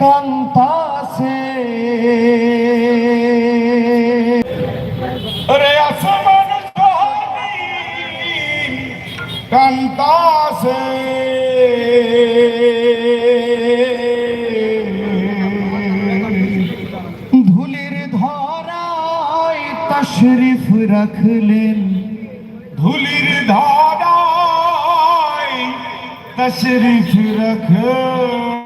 কান্তাছে রে আসমান কান্তাছে ধুলির ধরায় তশরিফ রাখলেন। ধুলির ধারায় তশরিফ রখলে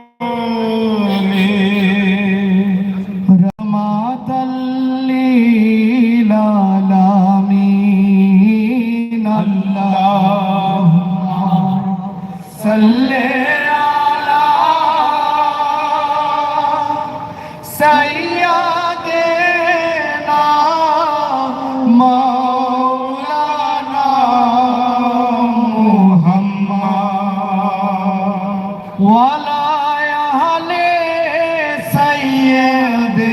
সাল্লি আলা সাইয়্যিদিনা মাওলানা মুহাম্মদ ওয়ালা আহলে সাইয়্যিদিনা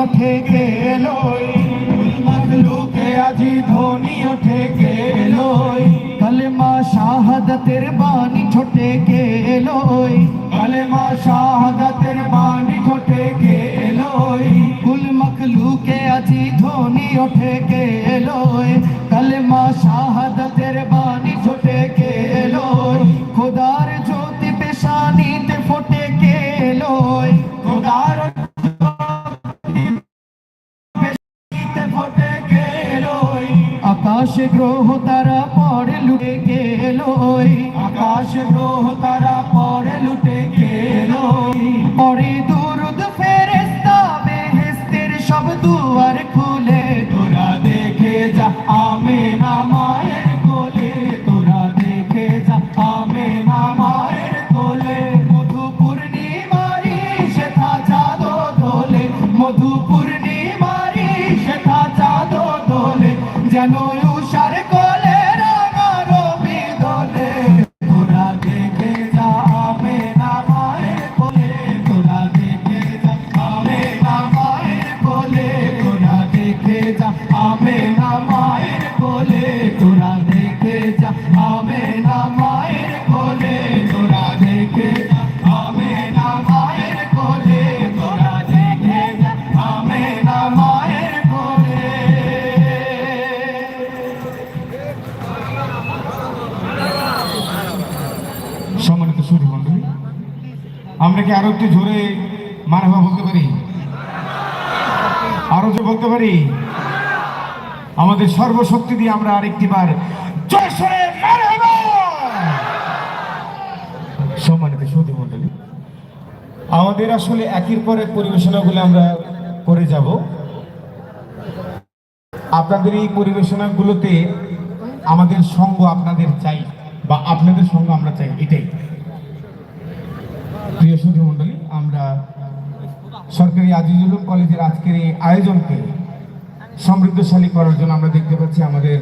ওঠে কুল মখলুকে আজি ধ্বনি ওঠে গেলোই কলমা শাহাদাতের বাণী ছোটে গেলোই কলমা শাহাদাতের বাণী ছোটে গেলোই কুল মখলুকে আজি ধ্বনি ওঠে গেলোই কলমা শাহাদাতের তারা পড়ে লুটে পরে দুরুদ ফেরেস্তা বেহেস্তের সব দুয়ার খুলে। তোরা দেখে যা, আমেনা মায়ের কোলে। তোরা দেখে যা, আমেনা মায়ের কোলে। মধু পূর্ণিমারি শেখা চাঁদ দোলে মধু পূর্ণিমারি শেখা চাঁদ দোলে যেন আমরা কি আরও একটু জোরে মারহাবা বলতে পারি? আরও জোরে বলতে পারি? আমাদের সর্বশক্তি দিয়ে আমরা আরেকটি বার জয়সরে মারহাবা সম্মানিত সুধী মন্ডলী আমাদের আসলে একের পর এক পরিবেশনাগুলো আমরা করে যাব। আপনাদের এই পরিবেশনাগুলোতে আমাদের সঙ্গ আপনাদের চাই বা আপনাদের সঙ্গ আমরা চাই, এটাই। প্রিয় সুধী মণ্ডলী, আমরা সরকারি আজিজুল কলেজের আজকের এই আয়োজনকে সমৃদ্ধশালী করার জন্য আমরা দেখতে পাচ্ছি আমাদের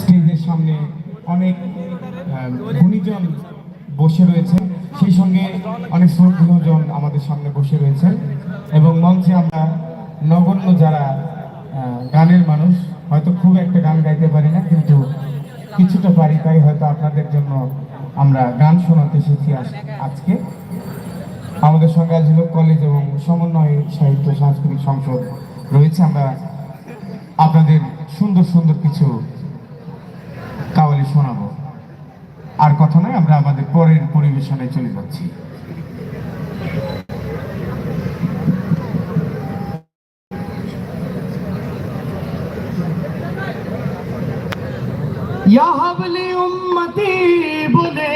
স্টেজের সামনে অনেক গুণীজন বসে রয়েছেন সেই সঙ্গে অনেক শ্রদ্ধেয়জন আমাদের সামনে বসে রয়েছেন। এবং মঞ্চে আমরা নগণ্য যারা গানের মানুষ, হয়তো খুব একটা গান গাইতে পারি না, কিন্তু কিছুটা পারি, তাই হয়তো আপনাদের জন্য আমরা গান শোনাতে এসেছি আজ- আজকে। আমাদের সঙ্গে আজ কলেজ এবং সমন্বয় সাহিত্য সাংস্কৃতিক সংসদ রয়েছে। আমরা আপনাদের সুন্দর সুন্দর কিছু কাওয়ালি শোনাবো। আর কথা নয়, আমরা আমাদের পরের পরিবেশনায় চলে যাচ্ছি। ইয়া হাবলি উম্মতি, বলে।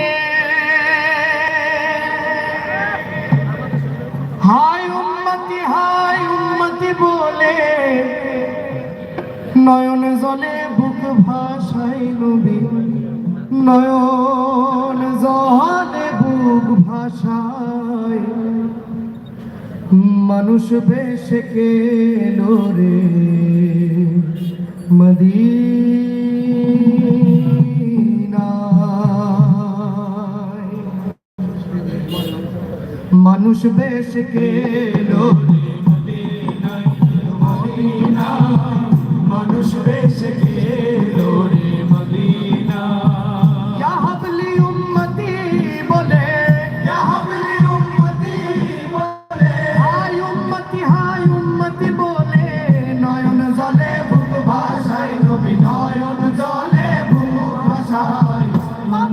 হায় উম্মতি হায় উম্মতি, বলে। নয়ন জলে বুক ভাষায় নবী। নয়ন জলে বুক ভাসায়। মানুষ বেশে কেলো রে মদিনায়। মানুষ বেশ কেলো মানুষ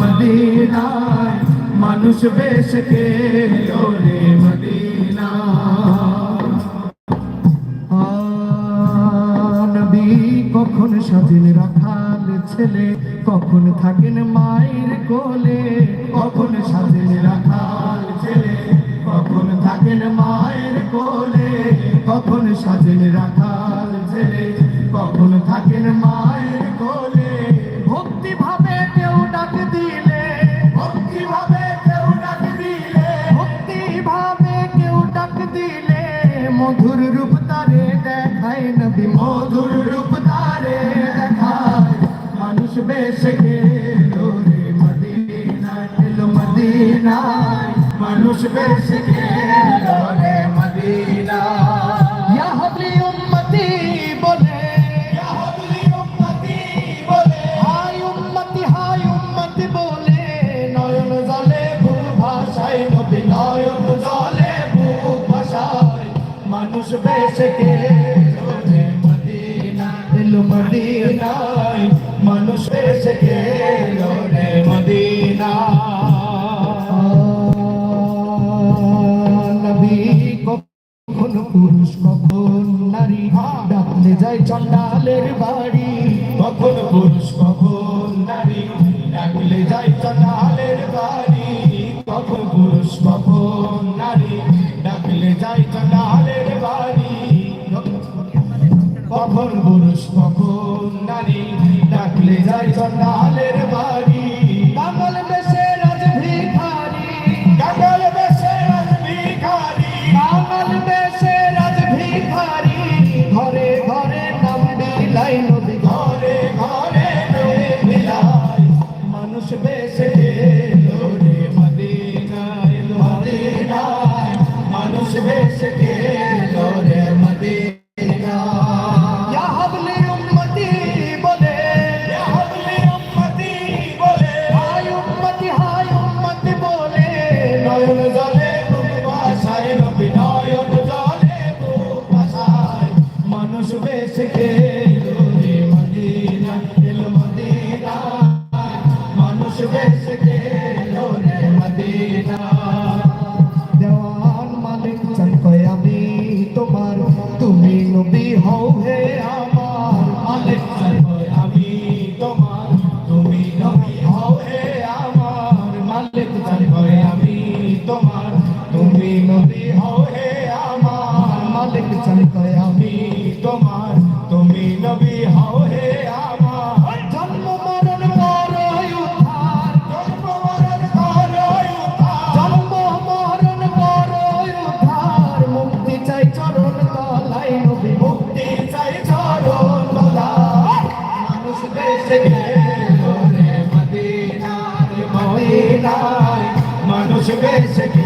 মদিনায়, মানুষ বেশ কেলো রে কখন স্বাধীন রাখাল ছেলে, কখন থাকেন মায়ের কোলে? কখন স্বাধীন রাখাল ছেলে, কখন থাকেন মায়ের কোলে? কখন স্বাধীন রাখাল ছেলে, কখন থাকেন মায়ের কোলে? মধুর রূপ তারে দেখায় নবী, মধুর রূপ তারে দেখায়। মানুষ বেশ গেল রে মদিনা এলো মদিনায়। মানুষ বেশ মদিনা এলো মদিনায় মানুষ রে মদিনা কখন পুরুষ কখন নারী ডাকলে যায় চন্ডালের বাড়ি কখন পুরুষ কখন নারী? ডাকলে যায় চন্ডালের বাড়ি। বাঙাল দেশে রাজ ভিখারি বাঙাল দেশে রাজ ভিখারি বাঙাল দেশে রাজ ভিখারি ঘরে ঘরে নাম বিলাই নদী। ঘরে ঘরে বিলাই মানুষ বেশে এলো রে মদিনায় মদিনায়। মানুষ বেশে নবী হয়ে আমার মালিক আমি তোমার। তুমি নবী মুক্তি চাই চরণ তলাই মুক্তি চাই মানুষ বেশ মানুষ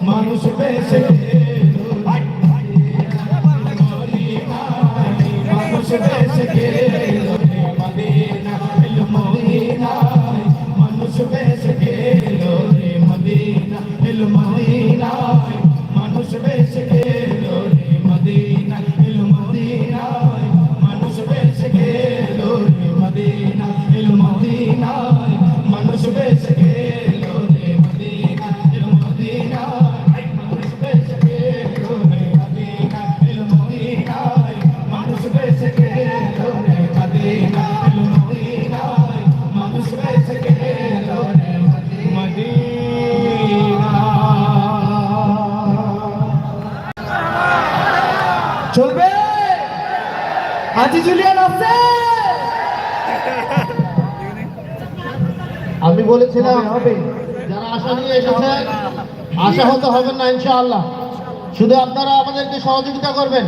মানুষ বেশে চলবে? আজি জুলিয়ান আছে? আমি বলেছিলাম হবে, যারা আশা নিয়ে এসেছেন আশা হতে হবে না ইনশাআল্লাহ। শুধু আপনারা আমাদেরকে সহযোগিতা করবেন।